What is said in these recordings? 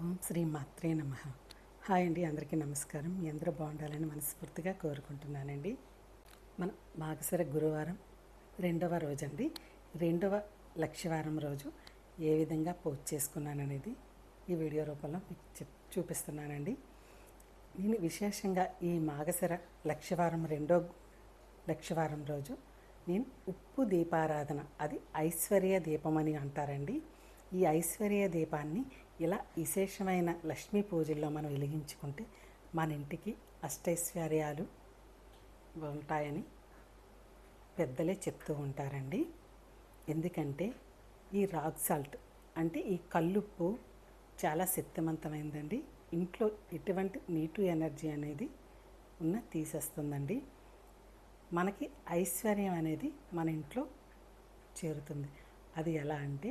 ఓం శ్రీ మాత్రే నమ. హాయ్ అండి అందరికీ నమస్కారం. మీ అందరూ బాగుండాలని మనస్ఫూర్తిగా కోరుకుంటున్నానండి. మన మాగసర గురువారం రెండవ రోజు అండి రెండవ లక్షవారం రోజు ఏ విధంగా పోస్ట్ చేసుకున్నాననేది ఈ వీడియో రూపంలో మీకు చూపిస్తున్నానండి. నేను విశేషంగా ఈ మాగసర లక్షవారం రెండో లక్షవారం రోజు నేను ఉప్పు దీపారాధన అది ఐశ్వర్య దీపం అని అంటారండి. ఈ ఐశ్వర్య దీపాన్ని ఇలా విశేషమైన లక్ష్మీ పూజల్లో మనం వెలిగించుకుంటే మన ఇంటికి అష్టైశ్వర్యాలు ఉంటాయని పెద్దలే చెప్తూ ఉంటారండి. ఎందుకంటే ఈ రాక్ సాల్ట్ అంటే ఈ కల్లుప్పు చాలా శక్తివంతమైందండి ఇంట్లో ఎటువంటి నీటు ఎనర్జీ అనేది ఉన్న తీసేస్తుందండి. మనకి ఐశ్వర్యం అనేది మన ఇంట్లో చేరుతుంది. అది ఎలా అంటే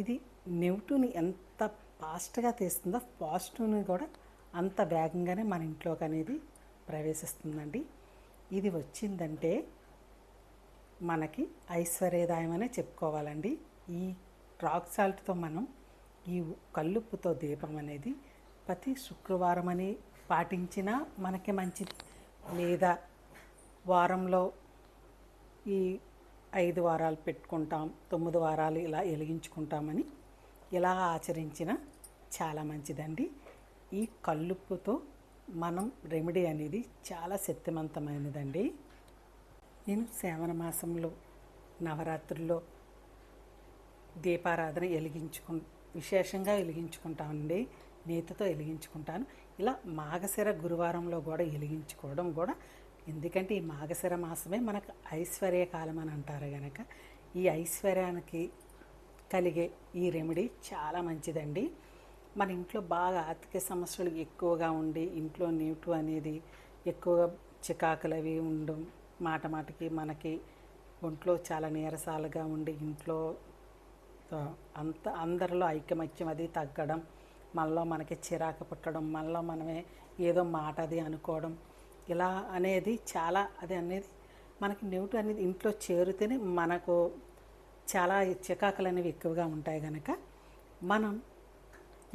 ఇది నెగిటివ్ని ఎంత ఫాస్ట్గా తీస్తుందో పాజిటివ్ని కూడా అంత వేగంగానే మన ఇంట్లోకి అనేది ప్రవేశిస్తుందండి. ఇది వచ్చిందంటే మనకి ఐశ్వర్యదాయం అనే చెప్పుకోవాలండి. ఈ రాక్ సాల్ట్తో మనం ఈ కల్లుప్పుతో దీపం అనేది ప్రతి శుక్రవారం అని పాటించినా మనకి మంచిది. లేదా వారంలో ఈ ఐదు వారాలు పెట్టుకుంటాం తొమ్మిది వారాలు ఇలా వెలిగించుకుంటామని ఇలా ఆచరించిన చాలా మంచిదండి. ఈ కల్లుప్పుతో మనం రెమెడీ అనేది చాలా శక్తివంతమైనదండి నేను శ్రావణ మాసంలో నవరాత్రుల్లో దీపారాధన వెలిగించుకు విశేషంగా వెలిగించుకుంటామండి నేతితో వెలిగించుకుంటాను. ఇలా మాగశిర గురువారంలో కూడా వెలిగించుకోవడం కూడా ఎందుకంటే ఈ మాగశిర మాసమే మనకు ఐశ్వర్యకాలం అని అంటారు కనుక ఈ ఐశ్వర్యానికి కలిగే ఈ రెమెడీ చాలా మంచిదండి. మన ఇంట్లో బాగా ఆర్థిక సమస్యలు ఎక్కువగా ఉండి ఇంట్లో నీటు అనేది ఎక్కువగా చికాకులు అవి ఉండడం మాట మాటకి మనకి ఒంట్లో చాలా నీరసాలుగా ఉండి ఇంట్లో అంత అందరిలో ఐకమత్యం అది తగ్గడం మనలో మనకి చిరాకు పుట్టడం మనలో మనమే ఏదో మాట అది అనుకోవడం ఇలా అనేది చాలా అది అనేది మనకి నెగిటివ్ అనేది ఇంట్లో చేరితేనే మనకు చాలా చికాకులు అనేవి ఎక్కువగా ఉంటాయి కనుక మనం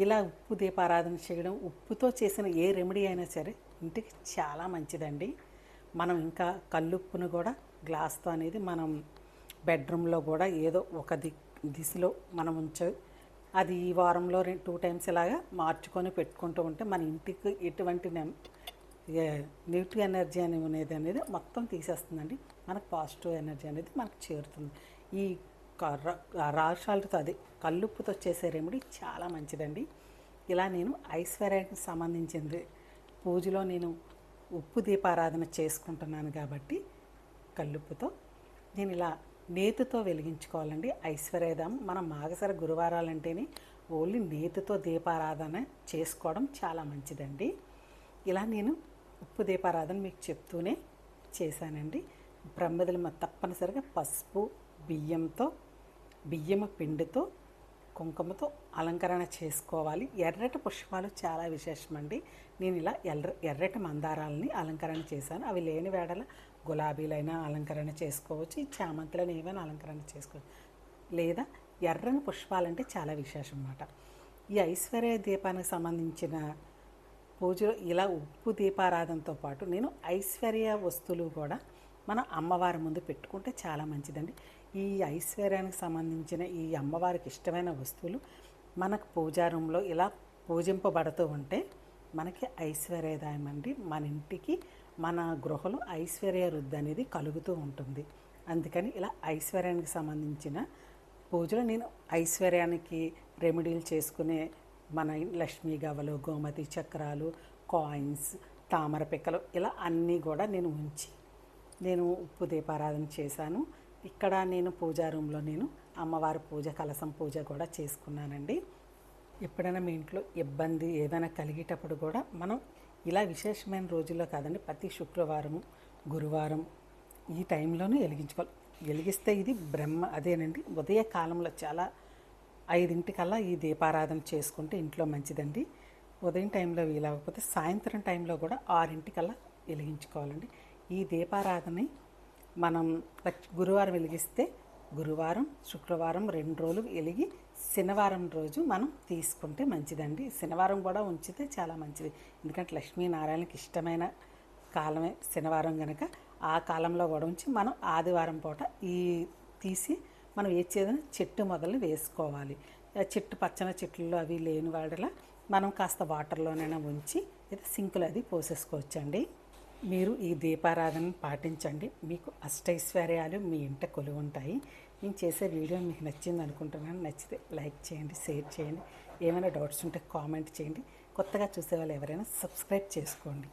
ఇలా ఉప్పు దీపారాధన చేయడం ఉప్పుతో చేసిన ఏ రెమెడీ అయినా సరే ఇంటికి చాలా మంచిదండి. మనం ఇంకా కల్లుప్పును కూడా గ్లాస్తో అనేది మనం బెడ్రూమ్లో కూడా ఏదో ఒక ది దిశలో మనం ఉంచ అది ఈ వారంలో రెండు టూ టైమ్స్ ఇలాగా మార్చుకొని పెట్టుకుంటూ ఉంటే మన ఇంటికి ఎటువంటి నెగిటివ్ ఎనర్జీ అనేది అనేది మొత్తం తీసేస్తుందండి. మనకు పాజిటివ్ ఎనర్జీ అనేది మనకు చేరుతుంది. ఈ రాషాలతో అది కల్లుప్పుతో చేసే రెమెడీ చాలా మంచిదండి. ఇలా నేను ఐశ్వర్యానికి సంబంధించింది పూజలో నేను ఉప్పు దీపారాధన చేసుకుంటున్నాను కాబట్టి కల్లుప్పుతో నేను ఇలా నేతితో వెలిగించుకోవాలండి. ఐశ్వర్యదం మన మాగసర గురువారాలంటేనే ఓన్లీ నేతితో దీపారాధన చేసుకోవడం చాలా మంచిదండి. ఇలా నేను ఉప్పు దీపారాధన మీకు చెప్తూనే చేశానండి. బ్రహ్మదులు తప్పనిసరిగా పసుపు బియ్యంతో బియ్యము పిండితో కుంకుమతో అలంకరణ చేసుకోవాలి. ఎర్రటి పుష్పాలు చాలా విశేషమండి. నేను ఇలా ఎర్ర ఎర్రటి మందారాలని అలంకరణ చేశాను. అవి లేని వేడల గులాబీలైనా అలంకరణ చేసుకోవచ్చు. ఈ చామంతులను ఏమైనా అలంకరణ చేసుకోవచ్చు. లేదా ఎర్రని పుష్పాలంటే చాలా విశేషం అన్నమాట ఈ ఐశ్వర్య దీపానికి సంబంధించిన పూజలో ఇలా ఉప్పు దీపారాధనతో పాటు నేను ఐశ్వర్య వస్తువులు కూడా మన అమ్మవారి ముందు పెట్టుకుంటే చాలా మంచిదండి. ఈ ఐశ్వర్యానికి సంబంధించిన ఈ అమ్మవారికి ఇష్టమైన వస్తువులు మనకు పూజా రూమ్లో ఇలా పూజింపబడుతూ ఉంటే మనకి ఐశ్వర్యదాయం అండి. మన ఇంటికి మన గృహలో ఐశ్వర్య వృద్ధి అనేది కలుగుతూ ఉంటుంది. అందుకని ఇలా ఐశ్వర్యానికి సంబంధించిన పూజలు నేను ఐశ్వర్యానికి రెమెడీలు చేసుకునే మన లక్ష్మీ గవలు గోమతి చక్రాలు కాయిన్స్ తామర పిక్కలు ఇలా అన్నీ కూడా నేను ఉంచి నేను ఉప్పు దీపారాధన చేశాను. ఇక్కడ నేను పూజా రూమ్లో నేను అమ్మవారి పూజ కలసం పూజ కూడా చేసుకున్నానండి. ఎప్పుడైనా మీ ఇంట్లో ఇబ్బంది ఏదైనా కలిగేటప్పుడు కూడా మనం ఇలా విశేషమైన రోజుల్లో కాదండి ప్రతి శుక్రవారము గురువారం ఈ టైంలోనే వెలిగించుకోవాలి. వెలిగిస్తే ఇది బ్రహ్మ అదేనండి ఉదయ కాలంలో చాలా ఐదింటికల్లా ఈ దీపారాధన చేసుకుంటే ఇంట్లో మంచిదండి. ఉదయం టైంలో వీలవకపోతే సాయంత్రం టైంలో కూడా ఆరింటికల్లా వెలిగించుకోవాలండి. ఈ దీపారాధన మనం గురువారం వెలిగిస్తే గురువారం శుక్రవారం రెండు రోజులు వెలిగి శనివారం రోజు మనం తీసుకుంటే మంచిదండి. శనివారం కూడా ఉంచితే చాలా మంచిది. ఎందుకంటే లక్ష్మీనారాయణకి ఇష్టమైన కాలమే శనివారం కనుక ఆ కాలంలో కూడా ఉంచి మనం ఆదివారం పూట ఈ తీసి మనం ఏ చేదైనా చెట్టు మొదలు వేసుకోవాలి. చెట్టు పచ్చని చెట్లలో అవి లేని వాడిలా మనం కాస్త వాటర్లోనైనా ఉంచి లేదా సింకులు అది పోసేసుకోవచ్చండి. మీరు ఈ దీపారాధన పాటించండి. మీకు అష్టైశ్వర్యాలు మీ ఇంట కొలువు ఉంటాయి నేను చేసే వీడియో మీకు నచ్చింది అనుకుంటున్నాను. నచ్చితే లైక్ చేయండి షేర్ చేయండి. ఏమైనా డౌట్స్ ఉంటే కామెంట్ చేయండి. కొత్తగా చూసే వాళ్ళు ఎవరైనా సబ్స్క్రైబ్ చేసుకోండి.